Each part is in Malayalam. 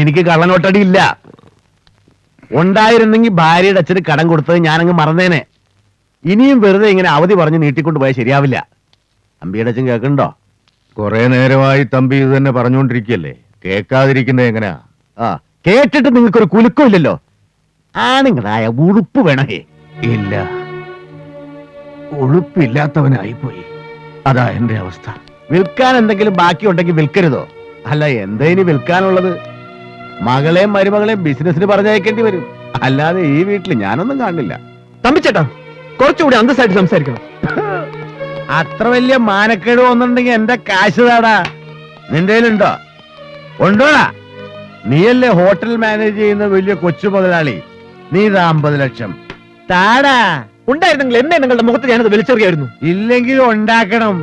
എനിക്ക് കള്ളനോട്ടടി ഇല്ല ഉണ്ടായിരുന്നെങ്കിൽ ഭാര്യയുടെ അച്ഛന് കടം കൊടുത്തത് ഞാനങ്ങ് മറന്നേനെ. ഇനിയും വെറുതെ ഇങ്ങനെ അവധി പറഞ്ഞ് നീട്ടിക്കൊണ്ട് പോയാൽ ശരിയാവില്ല. തമ്പിയുടെ അച്ഛൻ കേൾക്കണ്ടോ കുറെ നേരമായി തമ്പി ഇത് തന്നെ പറഞ്ഞുകൊണ്ടിരിക്കല്ലേ കേൾക്കാതിരിക്കുന്നത് എങ്ങനെയാ? ആ കേട്ടിട്ട് നിങ്ങൾക്കൊരു കുലുക്കും ഇല്ലല്ലോ ആണുങ്ങളായ ഉടുപ്പ് വേണേ ഇല്ല. ഉളുപ്പില്ലാത്തവനായിപ്പോയി. അതാ എന്റെ അവസ്ഥ. വിൽക്കാൻ എന്തെങ്കിലും ബാക്കി ഉണ്ടെങ്കിൽ വിൽക്കരുതോ? അല്ല എന്താ ഇനി വിൽക്കാനുള്ളത്? മകളെയും മരുമകളെയും ബിസിനസ്സിന് പറഞ്ഞയക്കേണ്ടി വരും. അല്ലാതെ ഈ വീട്ടിൽ ഞാനൊന്നും കാണില്ല. തമ്പിച്ചേട്ടാ കുറച്ചുകൂടി അന്തസ്സായിട്ട് സംസാരിക്കണം. അത്ര വലിയ മാനക്കേട് വന്നിട്ടുണ്ടെങ്കിൽ എന്റെ കാശ് താടാ. നിന്റെ ഉണ്ടോ ഉണ്ടോടാ? നീയല്ലേ ഹോട്ടൽ മാനേജ് ചെയ്യുന്ന വലിയ കൊച്ചു മുതലാളി നീ അമ്പത് ലക്ഷം. താടാ. ഉണ്ടായിരുന്നെങ്കിൽ എന്നെ നിങ്ങളുടെ മുഖത്ത് ഞാനത് വലിച്ചെറിയായിരുന്നു. ഇല്ലെങ്കിൽ ഉണ്ടാക്കണം.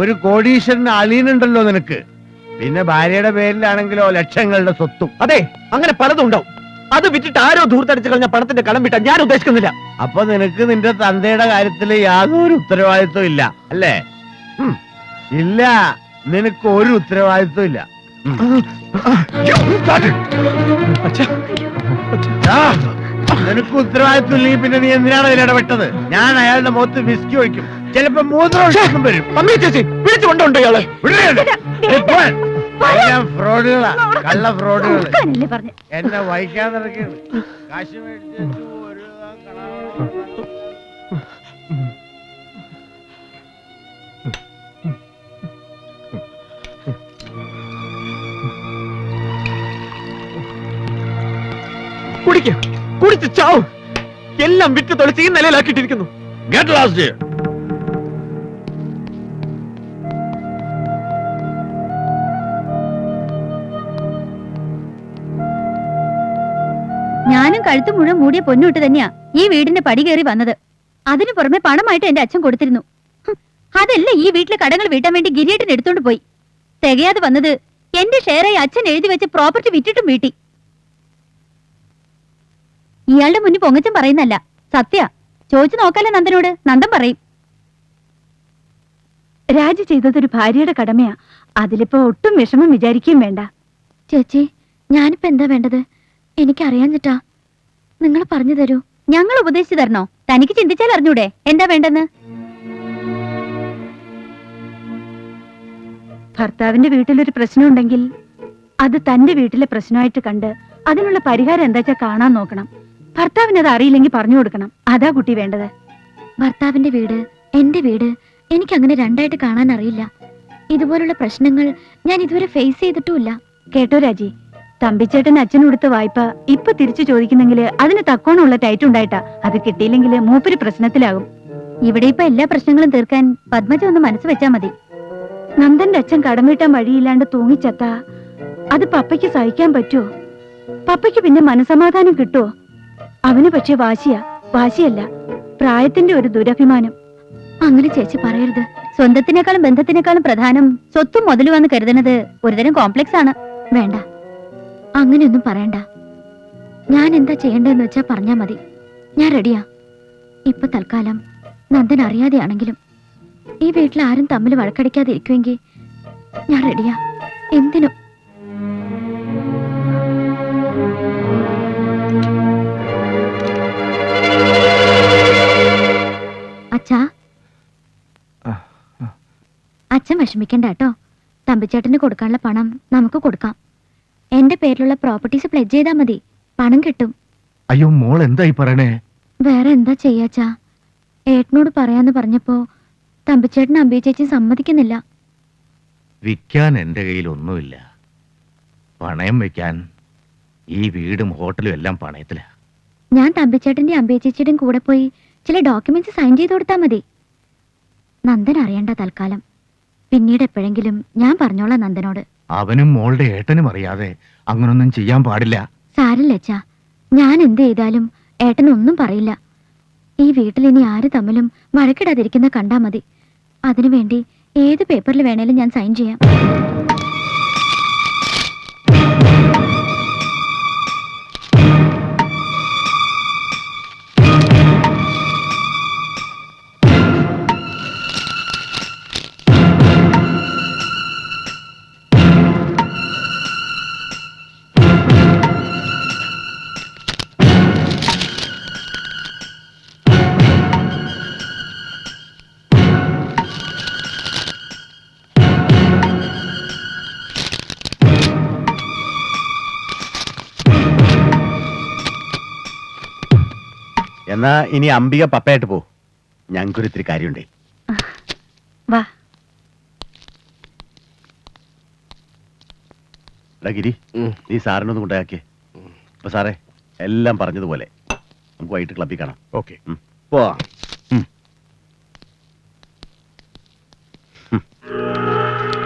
ഒരു കോടീശ്വരന് അളീനുണ്ടല്ലോ നിനക്ക്. പിന്നെ ഭാര്യയുടെ പേരിലാണെങ്കിലോ ലക്ഷങ്ങളുടെ സ്വത്തും. അതെ അങ്ങനെ പലതും ഉണ്ടാവും. അത് വിറ്റിട്ട് ആരോ ധൂർത്തടിച്ച് കളഞ്ഞ പണത്തിന്റെ കടം വിട്ടാൻ ഞാൻ ഉദ്ദേശിക്കുന്നില്ല. അപ്പൊ നിനക്ക് നിന്റെ തന്തയുടെ കാര്യത്തിൽ യാതൊരു ഉത്തരവാദിത്വം ഇല്ല അല്ലേ? ഇല്ല നിനക്ക് ഒരു ഉത്തരവാദിത്വം ഇല്ല. അച്ഛാ നിനക്ക് ഉത്തരവാദിത്വം ഇല്ലെങ്കിൽ പിന്നെ നീ എന്തിനാണ് അതിൽ ഇടപെട്ടത്? ഞാൻ അയാളുടെ മുഖത്ത് വിസ്കി ഒഴിക്കും. ചിലപ്പോ മൂത്രം വരും. പമ്മി ചേച്ചി വിളിച്ചു കൊണ്ടുണ്ടോ ഇയാളെ. വിടരുത്. ഏയ് പോവാൻ. എല്ലാം ഫ്രോഡുകളാ. കള്ള ഫ്രോഡുകൾ എന്നെ വഹിക്കാൻ നടക്കുകയാണ് കാശ് മേടിച്ച് വെച്ചു, ഒരു കള- കുടിക്ക. കുടിച്ച് ചാവും. എല്ലാം വിറ്റ് തൊളിച്ച് ഈ നിലയിലാക്കിയിട്ടിരിക്കുന്നു. Lost here. ഞാനും കഴുത്ത് മുഴുവൻ മൂടിയ പൊന്നുവിട്ട് തന്നെയാ ഈ വീടിന്റെ പടി കയറി വന്നത്. അതിനു പുറമെ പണമായിട്ട് എന്റെ അച്ഛൻ കൊടുത്തിരുന്നു. അതല്ല ഈ വീട്ടിലെ കടങ്ങൾ വീട്ടാൻ വേണ്ടി ഗിരിയേട്ടൻ എടുത്തോണ്ട് പോയി. തികയാതെ വന്നത് എന്റെ ഷെയറായി അച്ഛൻ എഴുതി വെച്ച് പ്രോപ്പർട്ടി വിറ്റിട്ടും വീട്ടി. ഇയാളുടെ മുന്നിൽ പൊങ്ങച്ചൻ പറയുന്നല്ല സത്യ. ചോദിച്ചു നോക്കാലേ നന്ദനോട്. നന്ദൻ പറയും. രാജി ചെയ്തതൊരു ഭാര്യയുടെ കടമയാ. അതിലിപ്പോ ഒട്ടും വിഷമം വിചാരിക്കുകയും വേണ്ട. ചേച്ചി ഞാനിപ്പോ എന്താ വേണ്ടത്? എനിക്കറിയാൻ ചിട്ടാ നിങ്ങൾ പറഞ്ഞു തരൂ. ഞങ്ങൾ ഉപദേശിച്ചു തരണോ? തനിക്ക് ചിന്തിച്ചാൽ അറിഞ്ഞൂടെ. എന്താ വേണ്ടെന്ന്? ഭർത്താവിന്റെ വീട്ടിലൊരു പ്രശ്നമുണ്ടെങ്കിൽ അത് തന്റെ വീട്ടിലെ പ്രശ്നമായിട്ട് കണ്ട് അതിനുള്ള പരിഹാരം എന്താ വെച്ചാൽ കാണാൻ നോക്കണം. ഭർത്താവിന് അത് അറിയില്ലെങ്കിൽ പറഞ്ഞു കൊടുക്കണം. അതാ കുട്ടി വേണ്ടത്. ഭർത്താവിന്റെ വീട് എന്റെ വീട് എനിക്ക് അങ്ങനെ രണ്ടായിട്ട് കാണാൻ അറിയില്ല ഇതുപോലുള്ള പ്രശ്നങ്ങൾ ഞാൻ ഇതുവരെ ഫേസ് ചെയ്തിട്ടുമില്ല. കേട്ടോ രാജി തമ്പിച്ചേട്ടൻ അച്ഛൻ കൊടുത്ത വായ്പ ഇപ്പൊ തിരിച്ചു ചോദിക്കുന്നെങ്കിൽ അതിന് തക്കോണമുള്ള ടൈറ്റ് ഉണ്ടായിട്ടാ. അത് കിട്ടിയില്ലെങ്കിൽ മൂപ്പര് പ്രശ്നത്തിലാകും. ഇവിടെ ഇപ്പൊ എല്ലാ പ്രശ്നങ്ങളും തീർക്കാൻ പത്മജ ഒന്ന് മനസ്സ് വെച്ചാ മതി. നന്ദന്റെ അച്ഛൻ കടം വീട്ടാൻ വഴിയില്ലാണ്ട് തൂങ്ങിച്ചത്ത. അത് പപ്പയ്ക്ക് സഹിക്കാൻ പറ്റുമോ പപ്പയ്ക്ക് പിന്നെ മനസമാധാനം കിട്ടുമോ അവന് പക്ഷെ വാശിയാ. വാശിയല്ല. പ്രായത്തിന്റെ ഒരു ദുരഭിമാനം. അങ്ങനെ ചേച്ചി പറയരുത്. സ്വന്തത്തിനേക്കാളും ബന്ധത്തിനേക്കാളും പ്രധാനം സ്വത്തും മുതലുവെന്ന് കരുതുന്നത് ഒരുതരം കോംപ്ലക്സ് ആണ്. വേണ്ട. അങ്ങനെയൊന്നും പറയണ്ട. ഞാൻ എന്താ ചെയ്യേണ്ടതെന്ന് വെച്ചാ പറഞ്ഞാ മതി. ഞാൻ റെഡിയാ ഇപ്പൊ തൽക്കാലം നന്ദൻ അറിയാതെയാണെങ്കിലും ഈ വീട്ടിൽ ആരും തമ്മിൽ വഴക്കടിക്കാതെ ഇരിക്കുമെങ്കിൽ ഞാൻ റെഡിയാ എന്തിനും. അച്ഛാ. അച്ഛൻ വിഷമിക്കണ്ട കേട്ടോ. തമ്പിച്ചേട്ടന് കൊടുക്കാനുള്ള പണം നമുക്ക് കൊടുക്കാം. എന്റെ പേരിലുള്ള പ്രോപ്പർട്ടീസ് പ്ലെജ് ചെയ്താൽ മതി. പണം കിട്ടും. അയ്യോ മോൾ എന്തായി പറയണേ? വേറെ എന്താ ചെയ്യാച്ചാ ഏട്ടനോട് പറയാന്ന് പറഞ്ഞപ്പോ തമ്പിച്ചേട്ടൻ അമ്പി ചേച്ചി സമ്മതിക്കുന്നില്ല. വിൽക്കാൻ എന്റെ കയ്യിൽ ഒന്നുമില്ല. പണയം വെക്കാൻ ഈ വീടും ഹോട്ടലും എല്ലാം പണയത്തിലാ. ഞാൻ തമ്പിച്ചേട്ടന്റെ അമ്പിയ ചേച്ചിയുടെയും കൂടെ പോയി ചില ഡോക്യുമെന്റ്സ് സൈൻ ചെയ്ത് കൊടുത്താൽ മതി. നന്ദൻ അറിയണ്ട തൽക്കാലം. പിന്നീട് എപ്പോഴെങ്കിലും ഞാൻ പറഞ്ഞോളാം നന്ദനോട്. അവനും മോളുടെ ഏട്ടനും അറിയാതെ അങ്ങനൊന്നും ചെയ്യാൻ പാടില്ല. സാരില്ല അച്ഛാ ഞാൻ എന്ത് ചെയ്താലും ഏട്ടനൊന്നും പറയില്ല. ഈ വീട്ടിൽ ഇനി ആര് തമ്മിലും വഴക്കിടാതിരിക്കുന്ന കണ്ടാ മതി. അതിനുവേണ്ടി ഏത് പേപ്പറിൽ വേണേലും ഞാൻ സൈൻ ചെയ്യാം. എന്നാ ഇനി അംബിക പപ്പയായിട്ട് പോ. ഞങ്ങൾക്കൊരു ഇത്തിരി കാര്യമുണ്ടേ. വാ. എടാ ഗിരി നീ സാറിനൊന്ന് കൊണ്ടാക്കിയേ അപ്പൊ സാറേ എല്ലാം പറഞ്ഞതുപോലെ നമുക്ക് വൈകിട്ട് ക്ലബ്ബിൽ കാണാം. ഓക്കെ. പോവാ.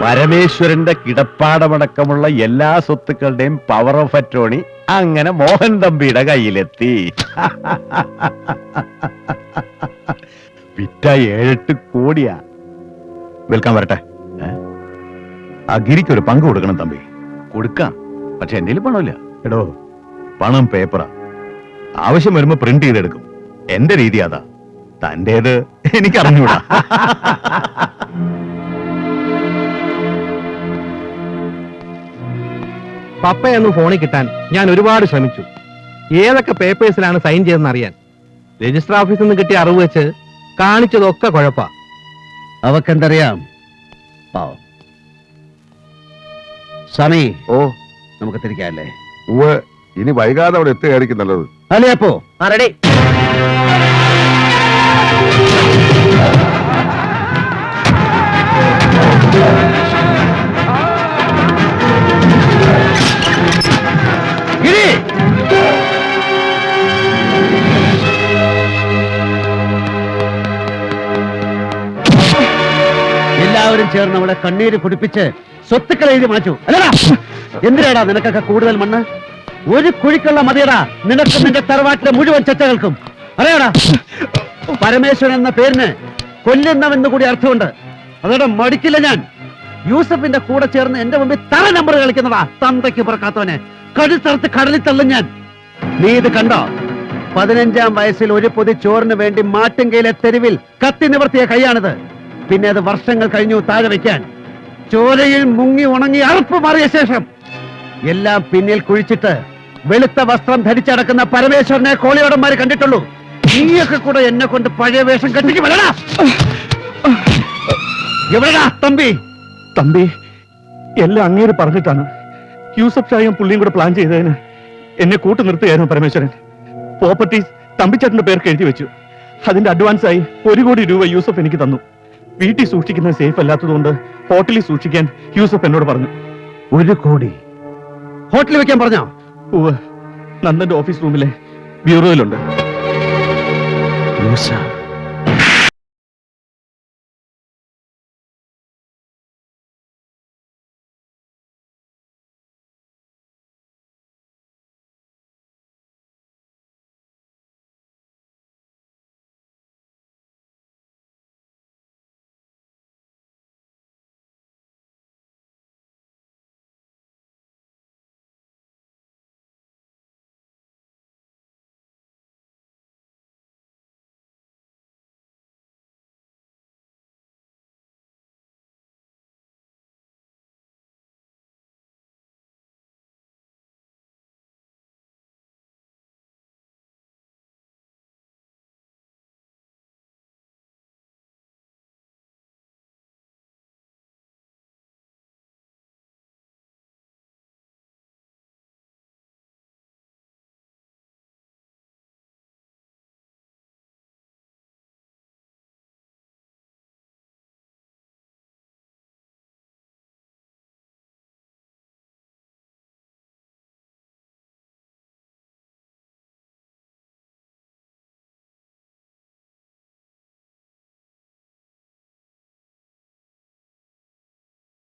പരമേശ്വരന്റെ കിടപ്പാടമടക്കമുള്ള എല്ലാ സ്വത്തുക്കളുടെയും പവർ ഓഫ് അറ്റോണി അങ്ങനെ മോഹൻ തമ്പിയുടെ കയ്യിലെത്തി. വിറ്റ ഏഴെട്ട് കോടിയാ. വെൽക്കാൻ വരട്ടെ. ഏ? ആ ഗിരിക്ക് ഒരു പങ്ക് കൊടുക്കണം തമ്പി. കൊടുക്കാം. പക്ഷെ എന്റെ പണമില്ല. എടോ. പണം പേപ്പറാ. ആവശ്യം വരുമ്പോ പ്രിന്റ് ചെയ്തെടുക്കും. എന്റെ രീതി അതാ. തന്റേത് എനിക്ക് പപ്പയൊന്ന് ഫോണിൽ കിട്ടാൻ ഞാൻ ഒരുപാട് ശ്രമിച്ചു. ഏതൊക്കെ പേപ്പേഴ്സിലാണ് സൈൻ ചെയ്തെന്ന് അറിയാൻ രജിസ്റ്റർ ഓഫീസിൽ നിന്ന് കിട്ടിയ അറിവ് വെച്ച് കാണിച്ചതൊക്കെ കുഴപ്പാ. അവക്കെന്തറിയാം? പാവം. സ്വാമി ഓ. നമുക്ക് തിരിക്കാല്ലേ? ഇനി വൈകാതെ അവിടെ എത്തുകയായിരിക്കും നല്ലത്. അല്ലേ അപ്പോ? റെഡി എല്ലാവരും ചേർന്ന് അവിടെ കണ്ണീര് കുടിപ്പിച്ച് സ്വത്തുക്കൾ എഴുതി മാച്ചു അല്ലടാ എന്തിനാടാ നിനക്കൊക്കെ കൂടുതൽ മണ്ണ്? ഒരു കുഴിക്കുള്ള മതിയടാ നിനക്കും നിന്റെ തറവാട്ടിലെ മുഴുവൻ ചച്ചകൾക്കും. അറിയാടാ പരമേശ്വരൻ എന്ന പേരിന് കൊല്ലുന്നവെന്ന് കൂടി അർത്ഥമുണ്ട്. അതോടെ മടിക്കില്ല ഞാൻ. യൂസഫിന്റെ കൂടെ ചേർന്ന് എന്റെ മുമ്പിൽ തറ നമ്പർ കളിക്കുന്നതാ. തന്തയ്ക്ക് പുറക്കാത്തവനെ. കഴുത്തറുത്ത് കടലിൽ തള്ളും ഞാൻ. നീ ഇത് കണ്ടോ? പതിനഞ്ചാം വയസ്സിൽ ഒരു പൊതി ചോറിന് വേണ്ടി മാട്ടുങ്കയിലെ തെരുവിൽ കത്തി നിവർത്തിയ കൈയാണിത്. പിന്നെ അത് വർഷങ്ങൾ കഴിഞ്ഞു താഴെ വെക്കാൻ ചോരയിൽ മുങ്ങി ഉണങ്ങി അറുപ്പ് മാറിയ ശേഷം എല്ലാം പിന്നിൽ കുഴിച്ചിട്ട് വെളുത്ത വസ്ത്രം ധരിച്ചടക്കുന്ന പരമേശ്വരനെ കോളിയോടന്മാര് കണ്ടിട്ടുള്ളൂ. നീയൊക്കെ കൂടെ എന്നെ കൊണ്ട് പഴയ വേഷം കെട്ടിക്ക് വരടാ. എവിടെടാ തമ്പി? തമ്പി എല്ലാം അങ്ങേര് പറഞ്ഞിട്ടാണ്. യൂസഫ് ഷായും പുള്ളിയും കൂടെ പ്ലാൻ ചെയ്തതിന് എന്നെ കൂട്ടു നിർത്തുകയായിരുന്നു പരമേശ്വരൻ. പ്രോപ്പർട്ടി തമ്പിച്ചേട്ടന്റെ പേർക്ക് എഴുതി വെച്ചു. അതിന്റെ അഡ്വാൻസായി ഒരു കോടി രൂപ യൂസഫ് എനിക്ക് തന്നു. വീട്ടിൽ സൂക്ഷിക്കുന്നത് സേഫ് അല്ലാത്തതുകൊണ്ട് ഹോട്ടലിൽ സൂക്ഷിക്കാൻ യൂസഫ് എന്നോട് പറഞ്ഞു. ഒരു കോടി? ഹോട്ടലിൽ വെക്കാൻ പറഞ്ഞോ? ഉവ് നന്ദന്റെ ഓഫീസ് റൂമിലെ ബ്യൂറോയിലുണ്ട് യൂസഫ്.